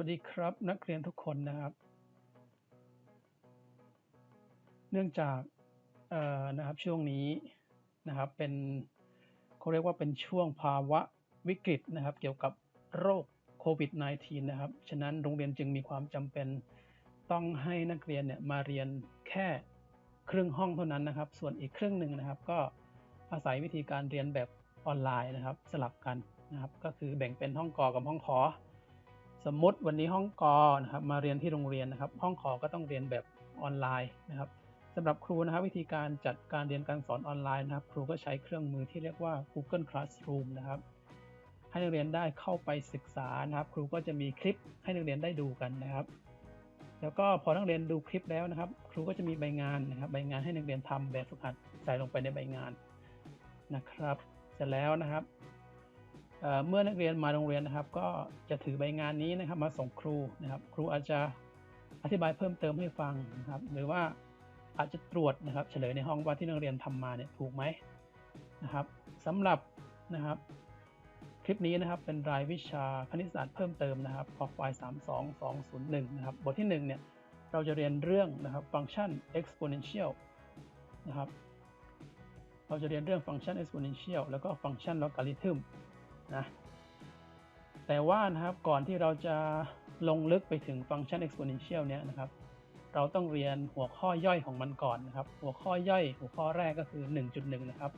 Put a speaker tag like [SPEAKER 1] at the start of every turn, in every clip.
[SPEAKER 1] วัสดีครับนักเรียนทุกคนนะครับ เนื่องจากนะครับช่วงนี้นะครับเป็นเขาเรียกว่าเป็นช่วงภาวะวิกฤตนะครับ เกี่ยวกับโรคโควิด -19 นะครับ ฉะนั้นโรงเรียนจึงมีความจำเป็นต้องให้นักเรียนเนี่ยมาเรียนแค่ครึ่งห้องเท่านั้นนะครับ ส่วนอีกครึ่งหนึ่งนะครับ ก็อาศัยวิธีการเรียนแบบออนไลน์นะครับ สลับกันนะครับ ก็คือแบ่งเป็นห้องกอกับห้องขอ สมมติวันนี้ห้องกอนะครับมาเรียนที่โรงเรียนนะครับ ห้องขอก็ต้องเรียนแบบออนไลน์นะครับสำหรับครูนะครับวิธีการจัดการเรียนการสอนออนไลน์นะครับ ครูก็ใช้เครื่องมือที่เรียกว่า Google Classroom นะครับ ให้นักเรียนได้เข้าไปศึกษานะครับ ครูก็จะมีคลิปให้นักเรียนได้ดูกันนะครับ แล้วก็พอนักเรียนดูคลิปแล้วนะครับ ครูก็จะมีใบงานนะครับ ใบงานให้นักเรียนทำแบบฝึกหัดใส่ลงไปในใบงานนะครับ เสร็จแล้วนะครับ เมื่อนักเรียนมาโรงเรียนนะครับ ก็จะถือใบงานนี้นะครับ มาส่งครูนะครับ ครูอาจจะอธิบายเพิ่มเติมให้ฟังนะครับ หรือว่าอาจจะตรวจนะครับ เฉลยในห้องว่าที่นักเรียนทำมาเนี่ยถูกไหมนะครับสำหรับนะครับคลิปนี้นะครับเป็นรายวิชาคณิตศาสตร์เพิ่มเติมนะครับคอควาย32201 นะครับบทที่ 1 เนี่ยเราจะเรียนเรื่องนะครับฟังก์ชัน exponential นะครับเราจะเรียนเรื่องฟังก์ชัน exponential แล้วก็ฟังก์ชัน logarithm นะแต่ว่านะครับก่อนที่เราจะลงลึกไปถึงฟังก์ชัน exponential เนี่ยนะครับ เราต้องเรียนหัวข้อย่อยของมันก่อนนะครับ หัวข้อย่อย หัวข้อแรกก็คือ 1.1 นะครับ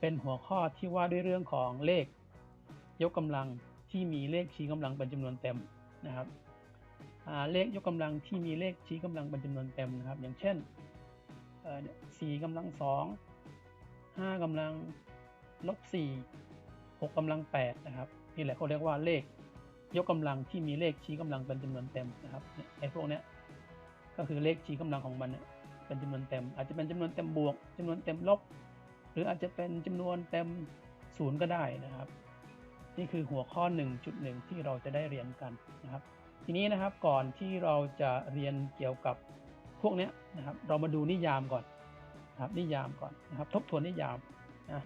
[SPEAKER 1] เป็นหัวข้อที่ว่าด้วยเรื่องของเลข ยกกำลังที่มีเลขชี้กำลังเป็นจำนวนเต็มนะครับเลขยกกำลังที่มีเลขชี้กำลังเป็นจำนวนเต็มนะครับ อย่างเช่นสี่กำลังสองห้ากำลังลบสี่ หกกำลังแปดนะครับนี่แหละเขาเรียกว่าเลขยกกำลังที่มีเลขชี้กำลังเป็นจำนวนเต็มนะครับไอ้พวกเนี้ยก็คือเลขชี้กำลังของมันเป็นจำนวนเต็ม อาจจะเป็นจำนวนเต็มบวกจำนวนเต็มลบ หรืออาจจะเป็นจำนวนเต็มศูนย์ก็ได้นะครับ นี่คือหัวข้อ 1.1 ที่เราจะได้เรียนกันนะครับ ทีนี้นะครับก่อนที่เราจะเรียนเกี่ยวกับพวกนี้นะครับ เรามาดูนิยามก่อนนะครับนิยามก่อนนะครับ ทบทวนนิยามนะ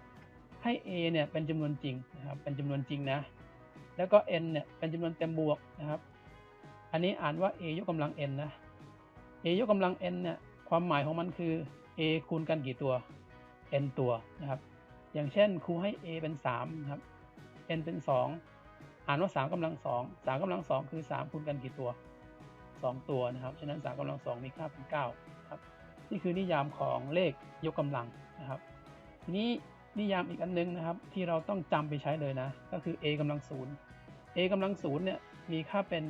[SPEAKER 1] ให้ a เนี่ยเป็นจำนวนจริงนะครับเป็นจำนวนจริงนะ แล้วก็ n เนี่ยเป็นจำนวนเต็มบวกนะครับ อันนี้อ่านว่า a ยกกำลัง n นะ a ยกกำลัง n เนี่ยความหมายของมันคือ a คูณกันกี่ตัว n ตัวนะครับ อย่างเช่นครูให้ a เป็น3นะครับ n เป็น 2 อ่านว่า3กำลัง2 3กำลัง 2 คือ 3 คูณกันกี่ตัว 2 ตัวนะครับ ฉะนั้น3กำลัง 2 มีค่าเป็น9ครับ นี่คือนิยามของเลขยกกำลังนะครับ ทีนี้ นิยามอีกอันนึงนะครับ ที่เราต้องจำไปใช้เลยนะ ก็คือ a กำลัง0 a กำลัง0เนี่ยมีค่าเป็น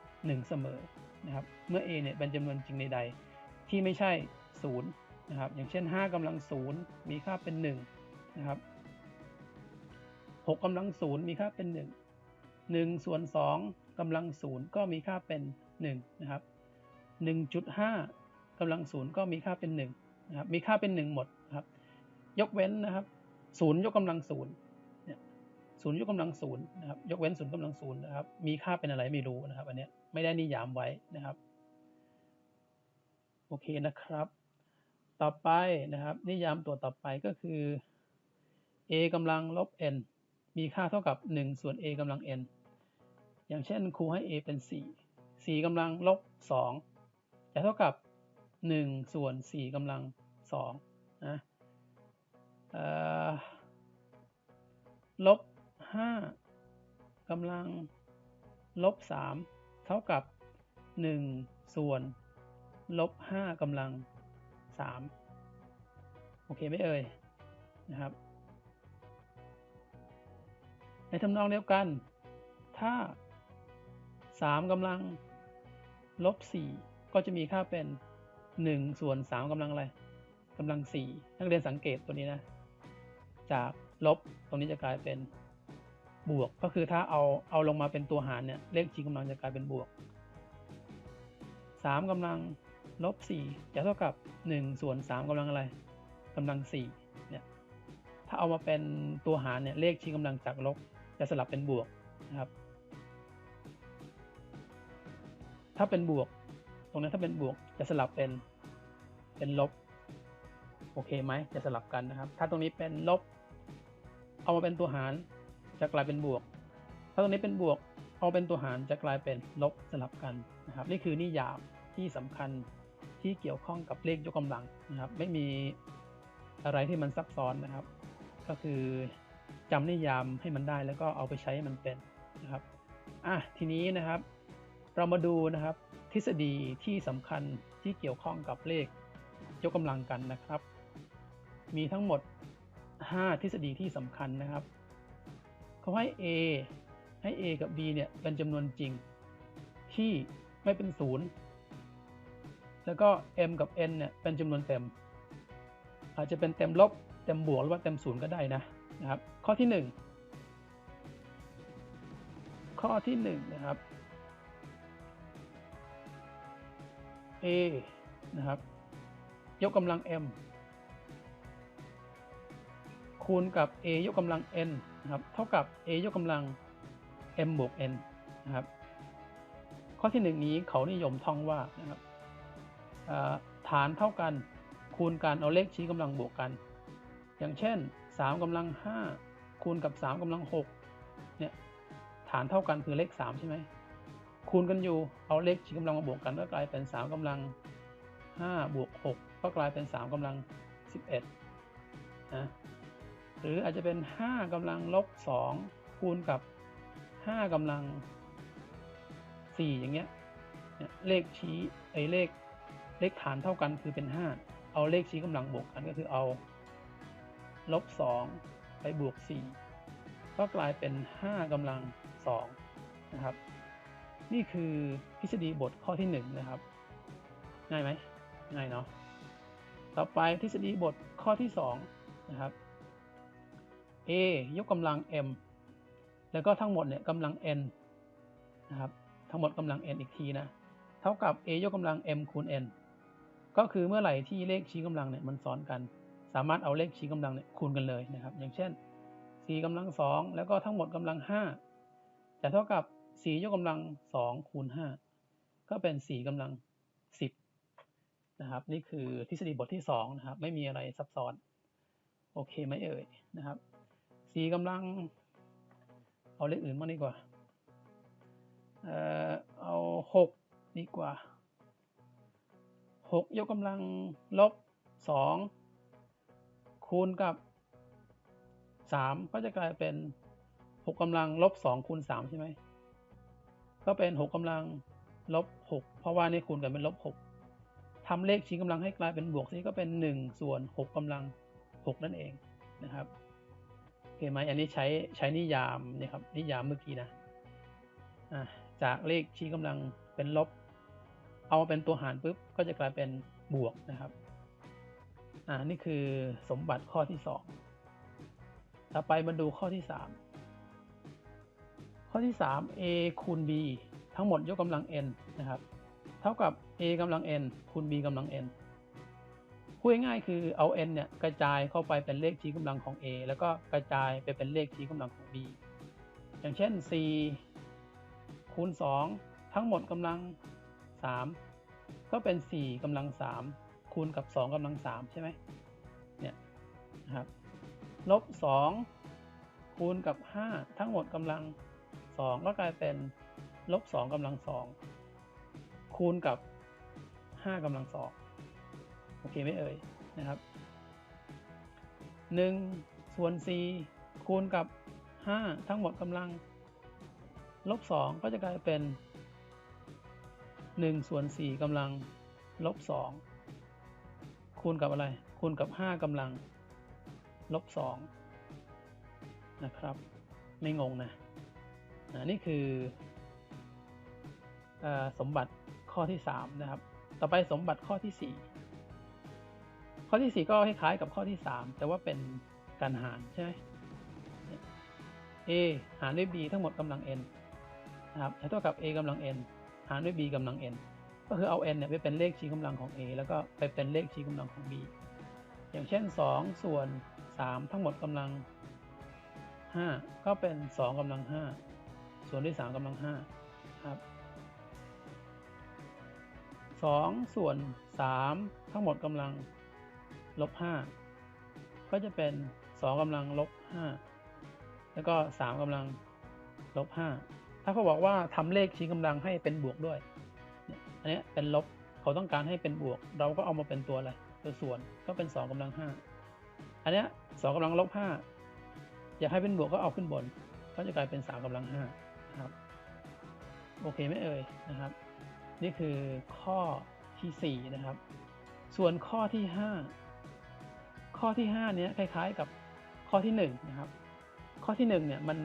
[SPEAKER 1] 1 เสมอนะครับ เมื่อ a เนี่ยเป็นจำนวนจริงใดๆที่ไม่ใช่0นะครับ อย่างเช่น 5กำลัง0มีค่าเป็น1นะครับ6กำลังศูนย์มีค่าเป็น 1 1 ส่วน 2กำลังศูนย์ก็มีค่าเป็น1นะครับ1.5กำลังศูนย์ก็มีค่าเป็น1นะครับ มีค่าเป็น 1 หมดนะครับ ยกเว้นนะครับ ศูนย์ยกกำลังศูนย์เนี่ยศูนย์ยกกำลังศูนย์นะครับ ยกเว้นศูนย์กำลังศูนย์นะครับ มีค่าเป็นอะไรไม่รู้นะครับ อันนี้ไม่ได้นิยามไว้นะครับ โอเคนะครับ ต่อไปนะครับ นิยามตัวต่อไปก็คือ a กำลังลบ n มีค่าเท่ากับ 1 ส่วน a กำลัง n อย่างเช่นครูให้ a เป็น 4 4กำลังลบ 2 จะเท่ากับ 1 ส่วน 4กำลัง2นะ ลบ5กำลังลบ3เท่ากับ1ส่วนลบ5กำลัง3โอเคไหมเอ่ยนะครับ ในทำนองเดียวกัน ถ้า3กำลังลบ4ก็จะมีค่าเป็น1ส่วน3กำลังอะไรกำลัง4นักเรียนสังเกตตัวนี้นะ จากลบตรงนี้จะกลายเป็นบวก ก็คือถ้าเอาเอาลงมาเป็นตัวหารเนี่ยเลขชี้กำลังจะกลายเป็นบวก 3กำลังลบ4จะเท่ากับ 1 ส่วน 3กำลังอะไรกำลัง4เนี่ยถ้าเอามาเป็นตัวหารเนี่ยเลขชี้กำลังจากลบจะสลับเป็นบวกนะครับ ถ้าเป็นบวก ตรงนี้ถ้าเป็นบวกจะสลับเป็นเป็นลบโอเคไหมจะสลับกันนะครับ ถ้าตรงนี้เป็นลบ เอามาเป็นตัวหารจะกลายเป็นบวก ถ้าตรงนี้เป็นบวก เอาเป็นตัวหารจะกลายเป็นลบสลับกันนะครับ นี่คือนิยามที่สำคัญที่เกี่ยวข้องกับเลขยกกำลังนะครับ ไม่มีอะไรที่มันซับซ้อนนะครับ ก็คือจำนิยามให้มันได้แล้วก็เอาไปใช้ให้มันเป็นนะครับอะทีนี้นะครับ เรามาดูนะครับ ทฤษฎีที่สำคัญที่เกี่ยวข้องกับเลขยกกำลังกันนะครับ มีทั้งหมด 5 ทฤษฎีที่สำคัญนะครับ เขาให้ a ให้ a กับ b เนี่ยเป็นจำนวนจริงที่ไม่เป็นศูนย์แล้วก็ m กับ n เนี่ยเป็นจำนวนเต็ม อาจจะเป็นเต็มลบเต็มบวกหรือว่าเต็มศูนย์ก็ได้นะนะครับ ข้อที่ 1 ข้อที่1นะครับ a นะครับ ยกกำลัง m คูณกับ a ยกกำลัง n นะครับ เท่ากับ a ยกกำลัง m บวก n นะครับ ข้อที่หนึ่งนี้เขานิยมท่องว่านะครับฐานเท่ากันคูณกันเอาเลขชี้กำลังบวกกัน อย่างเช่น 3กำลัง 5 คูณกับ 3กำลัง6เนี่ยฐานเท่ากันคือเลข 3 ใช่ไหมคูณกันอยู่เอาเลขชี้กำลังมาบวกกันก็กลายเป็น 3กำลัง 5 บวก 6 ก็กลายเป็น 3กำลัง 11นะ หรืออาจจะเป็น 5กำลังลบ 2 คูณกับ 5กำลัง 4 อย่างเงี้ยเลขชี้ไอเลขเลขฐานเท่ากันคือเป็น 5 เอาเลขชี้กำลังบวกกันก็คือเอาลบ 2 ไปบวก 4 ก็กลายเป็น 5กำลัง 2 นะครับ นี่คือทฤษฎีบทข้อที่ 1 นะครับ ง่ายไหมง่ายเนาะต่อไปทฤษฎีบทข้อที่ 2 นะครับ a ยกกำลัง m แล้วก็ทั้งหมดเนี่ยกำลัง n นะครับทั้งหมดกำลัง n อีกทีนะเท่ากับ a ยกกำลัง m คูณ n ก็คือเมื่อไหร่ที่เลขชี้กำลังเนี่ยมันซ้อนกัน สามารถเอาเลขชี้กำลังเนี่ยคูณกันเลยนะครับ อย่างเช่น4กำลัง2แล้วก็ทั้งหมดกำลัง5จะเท่ากับ4ยกกำลัง2คูณ 5 ก็เป็น4กำลัง 10นะครับนี่คือทฤษฎีบทที่2นะครับไม่มีอะไรซับซ้อนโอเคไหมเอ่ยนะครับ 4กำลัง เอาเลขอื่นมาดีกว่า เอ่อ เอาหกดีกว่าหกยกกำลังลบสองคูณกับสามก็จะกลายเป็นหกกำลังลบสองคูณสามใช่ไหมก็เป็นหกกำลังลบหกเพราะว่านี่คูณกันเป็นลบหกทำเลขชี้กำลังให้กลายเป็นบวกนี่ก็เป็นหนึ่งส่วนหกกำลังหกนั่นเองนะครับ เห็นไหมอันนี้ใช้ใช้นิยามนี่ครับนิยามเมื่อกี้นะจากเลขชี้กำลังเป็นลบ เอามาเป็นตัวหารปุ๊บก็จะกลายเป็นบวกนะครับอ่านี่คือสมบัติข้อที่สองต่อไปมาดูข้อที่สามข้อที่สาม a คูณ b ทั้งหมดยกกำลัง n นะครับ เท่ากับ a กำลัง n คูณ b กำลัง n พูดง่ายๆคือเอา n เนี่ยกระจายเข้าไปเป็นเลขชี้กำลังของ a แล้วก็กระจายไปเป็นเลขชี้กำลังของ b อย่างเช่น4คูณ 2 ทั้งหมดกำลัง 3 ก็เป็น 4กำลัง 3 คูณกับ 2กำลัง 3 ใช่ไหมเนี่ยนะครับลบ 2 คูณกับ 5 ทั้งหมดกำลัง 2 ก็กลายเป็นลบ 2กำลัง 2 คูณกับ 5กำลัง 2 โอเคไหมเอ่ยนะครับ1ส่วน4คูณกับ 5 ทั้งหมดกำลัง ลบสองก็จะกลายเป็นหนึ่งส่วนสี่กำลัง ลบสองคูณกับอะไร คูณกับห้ากำลัง ลบสองนะครับ ไม่งงนะนะนี่คืออสมบัติข้อที่สามนะครับ ต่อไปสมบัติข้อที่สี่ ข้อที่สี่ก็คล้ายๆกับข้อที่สามแต่ว่าเป็นการหารใช่ไหม a หารด้วย b ทั้งหมดกำลัง n นะครับเท่ากับ a กำลัง n หารด้วย b กำลัง n ก็คือเอา n เนี่ยไปเป็นเลขชี้กำลังของ a แล้วก็ไปเป็นเลขชี้กำลังของ b อย่างเช่น 2 ส่วน 3 ทั้งหมดกำลัง 5 ก็เป็น 2กำลัง 5 ส่วนด้วย 3กำลัง5ครับ2ส่วน 3 ทั้งหมดกำลัง ลบ5ก็จะเป็น2กำลังลบ5แล้วก็3กำลังลบ5ถ้าเขาบอกว่าทำเลขชี้กำลังให้เป็นบวกด้วย อันนี้เป็นลบเขาต้องการให้เป็นบวก เราก็เอามาเป็นตัวอะไรตัวส่วนก็เป็นสองกำลังห้าอันนี้สองกำลังลบห้าอยากให้เป็นบวกก็เอาขึ้นบน ก็จะกลายเป็นสามกำลังห้านะครับโอเคไหมเอ่ยนะครับ นี่คือข้อที่สี่นะครับ ส่วนข้อที่ห้า ข้อที่ห้าเนี้ยคล้าย ๆกับข้อที่หนึ่งนะครับ ข้อที่หนึ่งเนี่ยมัน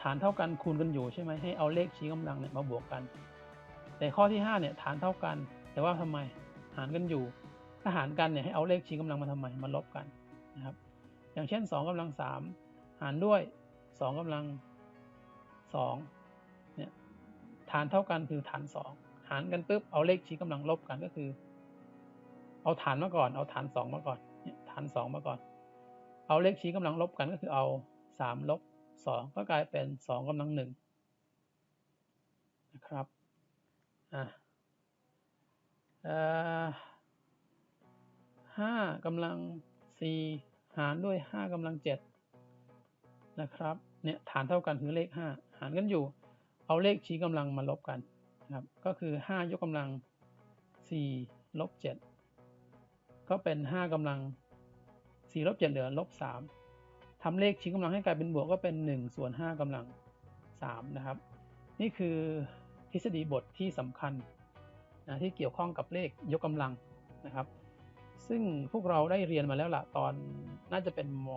[SPEAKER 1] ฐานเท่ากันคูณกันอยู่ใช่ไหมให้เอาเลขชี้กำลังเนี่ยมาบวกกัน แต่ข้อที่ห้าเนี่ยฐานเท่ากัน แต่ว่าทำไมหารกันอยู่ถ้าหารกันเนี่ยให้เอาเลขชี้กำลังมาทำไมมาลบกันนะครับ อย่างเช่น 2กำลัง 3 หารด้วย 2กำลัง2เนี่ยฐานเท่ากันคือฐาน 2 หารกันปุ๊บเอาเลขชี้กำลังลบกันก็คือ เอาฐานมาก่อน เอาฐาน 2 มาก่อน เนี่ยฐาน2มาก่อน เอาเลขชี้กำลังลบกันก็คือเอา3ลบ2ก็กลายเป็น2กำลัง1นะครับอะเอ่อห้ากำลังสี่หารด้วยห้ากำลังเจ็ดนะครับเนี่ยฐานเท่ากันคือเลขห้าหารกันอยู่ เอาเลขชี้กำลังมาลบกันนะครับก็คือห้ายกกำลังสี่ลบเจ็ดก็เป็นห้ากำลัง สี่ลบเจ็ดเหลือลบสามทำเลขชี้กำลังให้กลายเป็นบวกก็เป็นหนึ่งส่วนห้ากำลังสามนะครับ นี่คือทฤษฎีบทที่สำคัญนะที่เกี่ยวข้องกับเลขยกกำลังนะครับ ซึ่งพวกเราได้เรียนมาแล้วล่ะตอนน่าจะเป็นม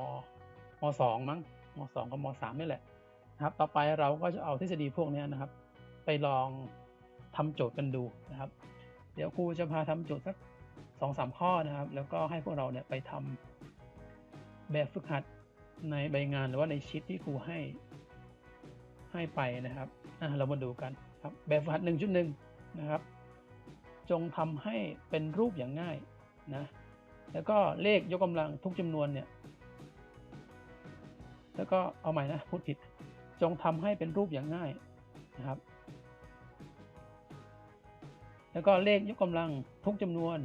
[SPEAKER 1] มสองมั้งมสองกับมสามนี่แหละนะครับ ต่อไปเราก็จะเอาทฤษฎีพวกนี้นะครับ ไปลองทำโจทย์กันดูนะครับ เดี๋ยวครูจะพาทำโจทย์สักสองสามข้อนะครับ แล้วก็ให้พวกเราเนี่ยไปทำ แบบฝึกหัดในใบงานหรือว่าในชีตที่ครูให้ ให้ไปนะครับเรามาดูกันครับ แบบฝึกหัด 1.1 นะครับ จงทำให้เป็นรูปอย่างง่ายนะแล้วก็เลขยกกำลังทุกจำนวนเนี่ย แล้วก็เอาใหม่นะพูดผิด จงทำให้เป็นรูปอย่างง่ายนะครับ แล้วก็เลขยกกำลังทุกจำนวน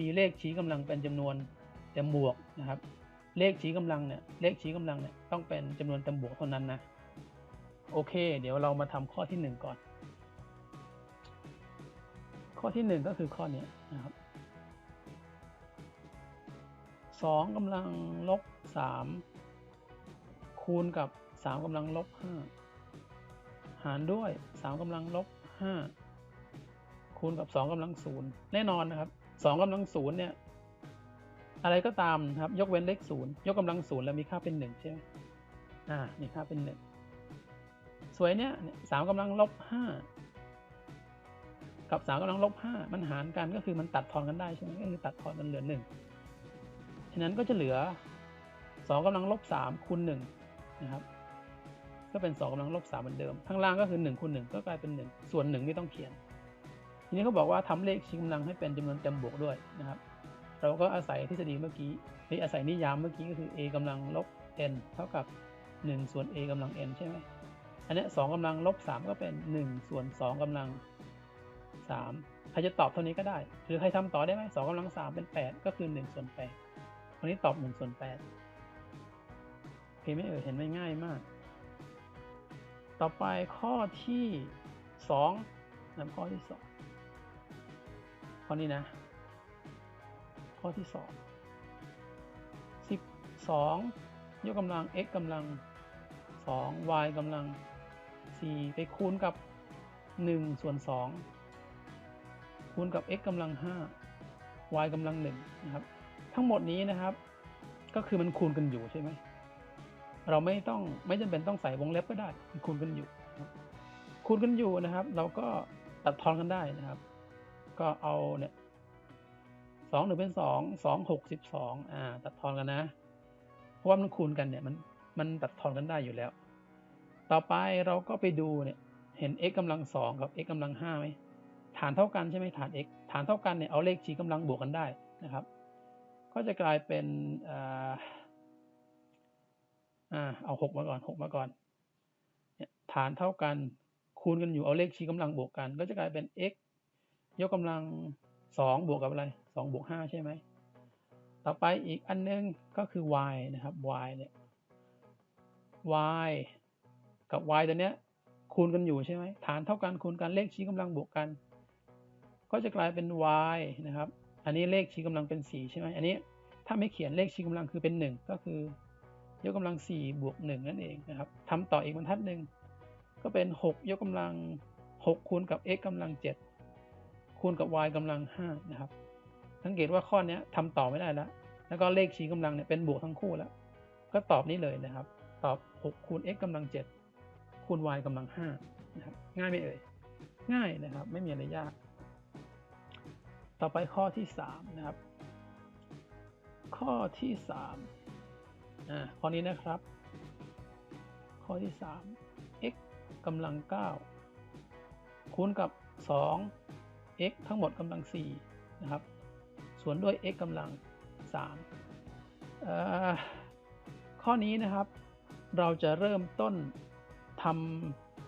[SPEAKER 1] มีเลขชี้กำลังเป็นจำนวนเต็มบวกนะครับ เลขชี้กำลังเนี่ยเลขชี้กำลังเนี่ยต้องเป็นจำนวนเต็มบวกเท่านั้นนะโอเค เดี๋ยวเรามาทำข้อที่หนึ่งก่อน ข้อที่หนึ่งก็คือข้อนี้นะครับสองกำลังลบสามคูณกับสามกำลังลบห้าหารด้วยสามกำลังลบห้าคูณกับสองกำลังศูนย์แน่นอนนะครับสองกำลังศูนย์เนี่ย อะไรก็ตามนะครับ ยกเว้นเลขศูนย์ยกกำลังศูนย์แล้วมีค่าเป็นหนึ่งใช่ไหมอ่ามีค่าเป็นหนึ่งสวยเนี่ยสามกำลังลบห้ากับสามกำลังลบห้ามันหารกันก็คือมันตัดทอนกันได้ใช่ไหมก็คือตัดทอนกันเหลือหนึ่งฉะนั้นก็จะเหลือสองกำลังลบสามคูณหนึ่งนะครับก็เป็นสองกำลังลบสามเหมือนเดิมข้างล่างก็คือหนึ่งคูณหนึ่งก็กลายเป็นหนึ่งส่วนหนึ่งไม่ต้องเขียน ทีนี้เขาบอกว่าทำเลขชี้กำลังให้เป็นจำนวนเต็มบวกด้วยนะครับ เราก็อาศัยทฤษฎีเมื่อกี้นี่อาศัยนิยามเมื่อกี้ก็คือ a กำลังลบ n เท่ากับ 1 ส่วน a กำลัง n ใช่ไหมอันนี้สองกำลังลบสามก็เป็น 1 ส่วนสองกำลังสามใครจะตอบเท่านี้ก็ได้ หรือใครทำต่อได้ไหมสองกำลังสามเป็นแปดก็คือหนึ่งส่วนแปดคนนี้ตอบหนึ่งส่วนแปดโอเคไหมเอ่ยเห็นไหมง่ายมาก ต่อไปข้อที่สองนะข้อที่สองข้อนี้นะ ข้อที่สองสิบสองยกกำลัง x กำลังสอง y กำลังสี่ไปคูณกับหนึ่งส่วนสองคูณกับ x กำลังห้า y กำลังหนึ่งนะครับ ทั้งหมดนี้นะครับ ก็คือมันคูณกันอยู่ใช่ไหม เราไม่ต้องไม่จำเป็นต้องใส่วงเล็บก็ได้มันคูณกันอยู่คูณกันอยู่นะครับ เราก็ตัดทอนกันได้นะครับ ก็เอาเนี่ย สองหนึ่งเป็นสองสองหกสิบสองอ่า ตัดทอนกันนะ เพราะว่ามันคูณกันเนี่ยมันมันตัดทอนกันได้อยู่แล้ว ต่อไปเราก็ไปดูเนี่ยเห็น x กำลังสองกับ x กำลังห้าไหมฐานเท่ากันใช่ไหมฐาน x ฐานเท่ากันเนี่ยเอาเลขชี้กำลังบวกกันได้นะครับ ก็จะกลายเป็นอ่าอ่าเอาหกมาก่อนหกมาก่อนเนี่ยฐานเท่ากันคูณกันอยู่เอาเลขชี้กำลังบวกกัน ก็จะกลายเป็น x ยกกำลัง สองบวกกับอะไรสองบวกห้าใช่ไหม ต่อไปอีกอันนึงก็คือ y นะครับ y เนี่ย y กับ y ตัวเนี้ยคูณกันอยู่ใช่ไหมฐานเท่ากันคูณกันเลขชี้กำลังบวกกัน ก็จะกลายเป็น y นะครับ อันนี้เลขชี้กำลังเป็น 4 ใช่ไหมอันนี้ถ้าไม่เขียนเลขชี้กำลังคือเป็น 1 ก็คือยกกำลัง 4 บวก 1 นั่นเองนะครับทำต่ออีกบรรทัดหนึ่งก็เป็น 6 ยกกำลัง 6 คูณกับ x กำลัง 7 คูณกับ y กำลัง5นะครับ สังเกตว่าข้อนี้ทำต่อไม่ได้แล้ว แล้วก็เลขชี้กำลังเนี่ยเป็นบวกทั้งคู่แล้ว ก็ตอบนี้เลยนะครับ ตอบ 6 คูณ x กำลัง 7 คูณ y กำลัง5นะครับ ง่ายไหมเอ่ย ง่ายนะครับ ไม่มีอะไรยาก ต่อไปข้อที่ 3 นะครับ ข้อที่3อ่า ข้อนี้นะครับ ข้อที่ 3 x กำลัง 9 คูณกับ 2 x ทั้งหมดกำลัง4นะครับ ส่วนด้วย x กำลัง3ข้อนี้นะครับ เราจะเริ่มต้นท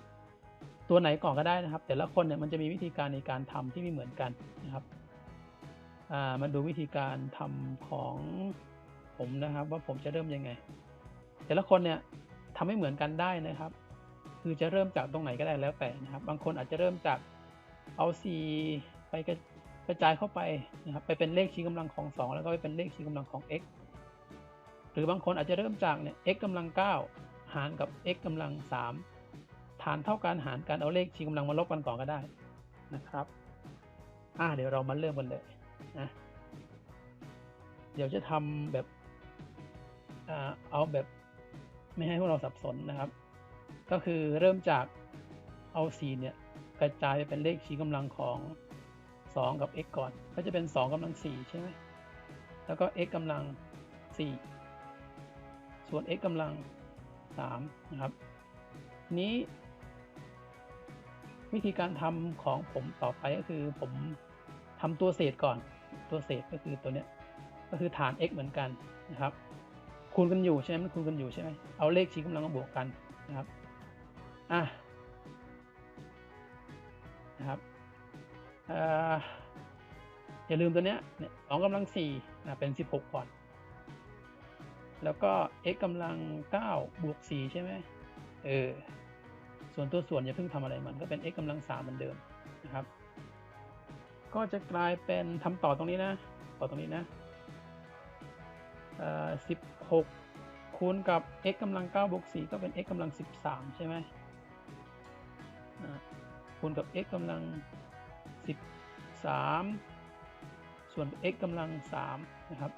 [SPEAKER 1] ำตัวไหนก่อนก็ได้นะครับ แต่ละคนเนี่ยมันจะมีวิธีการในการทำที่ไม่เหมือนกันนะครับมาดูวิธีการทำของผมนะครับ ว่าผมจะเริ่มยังไง แต่ละคนเนี่ยทำไม่เหมือนกันได้นะครับ คือจะเริ่มจากตรงไหนก็ได้แล้วแต่นะครับ บางคนอาจจะเริ่มจาก เอา 4 ไปกระจายเข้าไปนะครับไปเป็นเลขชี้กำลังของ 2 แล้วก็ไปเป็นเลขชี้กำลังของ x หรือบางคนอาจจะเริ่มจากเนี่ย x กำลัง 9 หารกับ x กำลัง 3 ฐานเท่ากันหารกันเอาเลขชี้กำลังมาลบกันก่อนก็ได้นะครับอ่าเดี๋ยวเรามาเริ่มกันเลยนะเดี๋ยวจะทำแบบเอาแบบไม่ให้พวกเราสับสนนะครับ ก็คือเริ่มจากเอา4เนี่ย กระจายไปเป็นเลขชี้กำลังของ 2 กับ x ก่อน ก็จะเป็น 2กำลัง4ใช่ไหมแล้วก็ x กำลัง 4 ส่วน x กำลัง 3 นะครับ นี้ วิธีการทำของผมต่อไปก็คือผมทำตัวเศษก่อน ตัวเศษก็คือตัวเนี้ย ก็คือฐาน x เหมือนกันนะครับ คูณกันอยู่ใช่ไหมมันคูณกันอยู่ใช่ไหมเอาเลขชี้กำลังมาบวกกันนะครับ อะ นะครับอย่าลืมตัวเนี้ยเนี่ยสองกำลังสี่เป็นสิบหกก่อน แล้วก็ x กำลังเก้าบวกสี่ใช่ไหมเออ ส่วนตัวส่วนอย่าเพิ่งทำอะไรมันก็เป็น x กำลังสามเหมือนเดิมนะครับ ก็จะกลายเป็นทำต่อตรงนี้นะ ต่อตรงนี้นะสิบหกคูณกับ x กำลังเก้าบวกสี่ก็เป็น x กำลังสิบสามใช่ไหม คูณกับ x กำลัง 13 ส่วน x กำลัง3นะครับ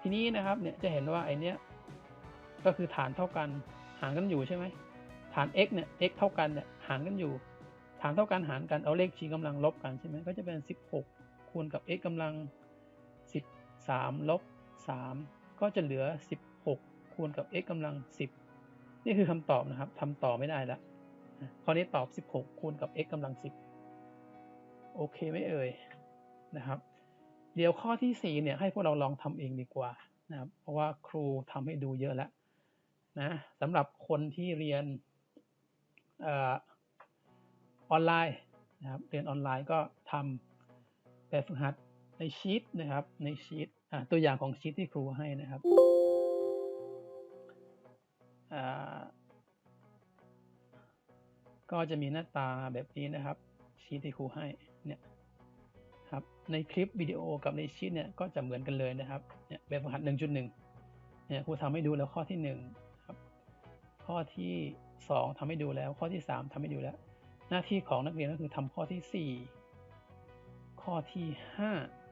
[SPEAKER 1] ทีนี้นะครับเนี่ยจะเห็นว่าไอเนี้ยก็คือฐานเท่ากันหารกันอยู่ใช่ไหมฐาน x เนี่ย x เท่ากันเนี่ยหารกันอยู่ ฐานเท่ากันหารกันเอาเลขชี้กำลังลบกันใช่ไหมก็จะเป็น 16 คูณกับ x กำลัง 13 ลบ 3 ก็จะเหลือ 16 คูณกับ x กำลัง 10 นี่คือคำตอบนะครับทำต่อไม่ได้แล้ว ข้อนี้ตอบ 16 คูณกับ x กำลัง 10 โอเคไม่เอ่ยนะครับ เดี๋ยวข้อที่ 4 เนี่ยให้พวกเราลองทำเองดีกว่านะครับเพราะว่าครูทำให้ดูเยอะแล้วนะสำหรับคนที่เรียนออนไลน์นะครับเรียนออนไลน์ก็ทำแบบฝึกหัดในชีตนะครับในชีตตัวอย่างของชีตที่ครูให้นะครับ ก็จะมีหน้าตาแบบนี้นะครับ ชีตที่ครูให้เนี่ยครับในคลิปวิดีโอกับในชีตเนี่ยก็จะเหมือนกันเลยนะครับเนี่ยแบบฝึกหัด 1.1เนี่ยครูทำให้ดูแล้วข้อที่1ครับข้อที่ 2ทำให้ดูแล้ว ข้อที่ 3ทำให้ดูแล้ว หน้าที่ของนักเรียนก็คือทำข้อที่ 4 ข้อที่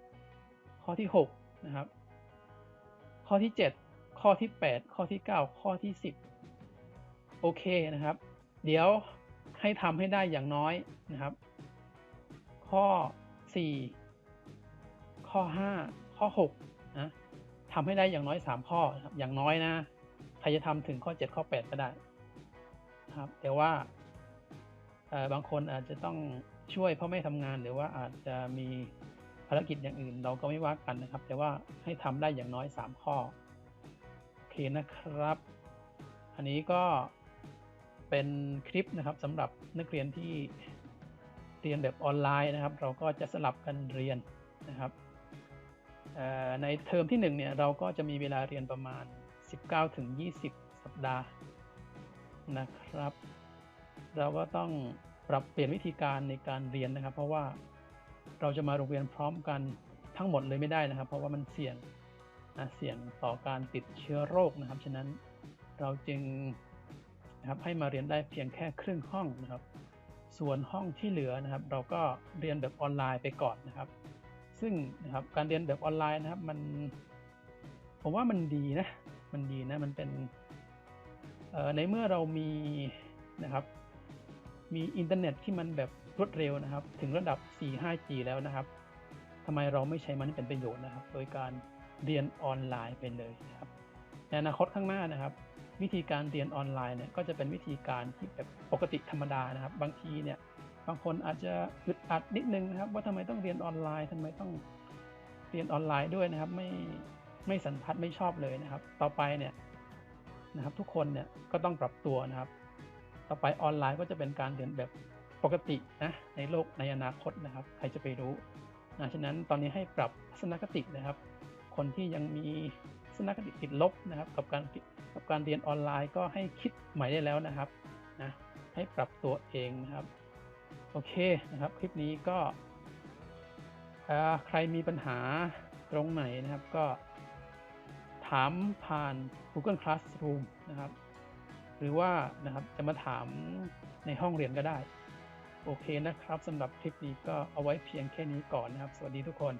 [SPEAKER 1] 5 ข้อที่ 6 นะครับ ข้อที่ 7 ข้อที่ 8 ข้อที่ 9 ข้อที่ 10 โอเคนะครับ เดี๋ยว ให้ทำให้ได้อย่างน้อยนะครับ ข้อ 4 ข้อ 5 ข้อ6นะทำให้ได้อย่างน้อย 3 ข้อครับอย่างน้อยนะใครจะทำถึงข้อ 7 ข้อ 8 ก็ได้นะครับแต่ว่าบางคนอาจจะต้องช่วยพ่อแม่ทำงานหรือว่าอาจจะมีภารกิจอย่างอื่นเราก็ไม่ว่ากันนะครับ แต่ว่าให้ทำได้อย่างน้อย 3 ข้อโอเคนะครับ อันนี้ก็ เป็นคลิปนะครับสำหรับนักเรียนที่เรียนแบบออนไลน์นะครับ เราก็จะสลับกันเรียนนะครับในเทอมที่1เนี่ยเราก็จะมีเวลาเรียนประมาณ 19-20 สัปดาห์นะครับ เราก็ต้องปรับเปลี่ยนวิธีการในการเรียนนะครับ เพราะว่าเราจะมาโรงเรียนพร้อมกันทั้งหมดเลยไม่ได้นะครับ เพราะว่ามันเสี่ยงนะเสี่ยงต่อการติดเชื้อโรคนะครับ ฉะนั้นเราจึง นะครับให้มาเรียนได้เพียงแค่ครึ่งห้องนะครับ ส่วนห้องที่เหลือนะครับ เราก็เรียนแบบออนไลน์ไปก่อนนะครับ ซึ่งนะครับการเรียนแบบออนไลน์นะครับมันผมว่ามันดีนะมันดีนะมันเป็นในเมื่อเรามีนะครับ มีอินเทอร์เน็ตที่มันแบบรวดเร็วนะครับ ถึงระดับ 4-5G แล้วนะครับทำไมเราไม่ใช้มันเป็นประโยชน์นะครับ โดยการเรียนออนไลน์ไปเลยนะครับในอนาคตข้างหน้านะครับ วิธีการเรียนออนไลน์เนี่ยก็จะเป็นวิธีการที่แบบปกติธรรมดานะครับ บางทีเนี่ยบางคนอาจจะอึดอัดนิดนึงนะครับ ว่าทำไมต้องเรียนออนไลน์ทำไมต้องเรียนออนไลน์ด้วยนะครับ ไม่ไม่สันทัดไม่ชอบเลยนะครับ ต่อไปเนี่ยนะครับ ทุกคนเนี่ยก็ต้องปรับตัวนะครับ ต่อไปออนไลน์ก็จะเป็นการเรียนแบบปกตินะในโลกในอนาคตนะครับ ใครจะไปรู้นะฉะนั้นตอนนี้ให้ปรับทัศนคตินะครับ คนที่ยังมี ทัศนคติติดลบนะครับกับการกับการเรียนออนไลน์ก็ให้คิดใหม่ได้แล้วนะครับนะให้ปรับตัวเองนะครับโอเคนะครับ คลิปนี้ก็ใครมีปัญหาตรงไหนนะครับก็ถามผ่าน Google Classroom นะครับ หรือว่านะครับจะมาถามในห้องเรียนก็ได้ โอเคนะครับสำหรับคลิปนี้ก็เอาไว้เพียงแค่นี้ก่อนนะครับ สวัสดีทุกคน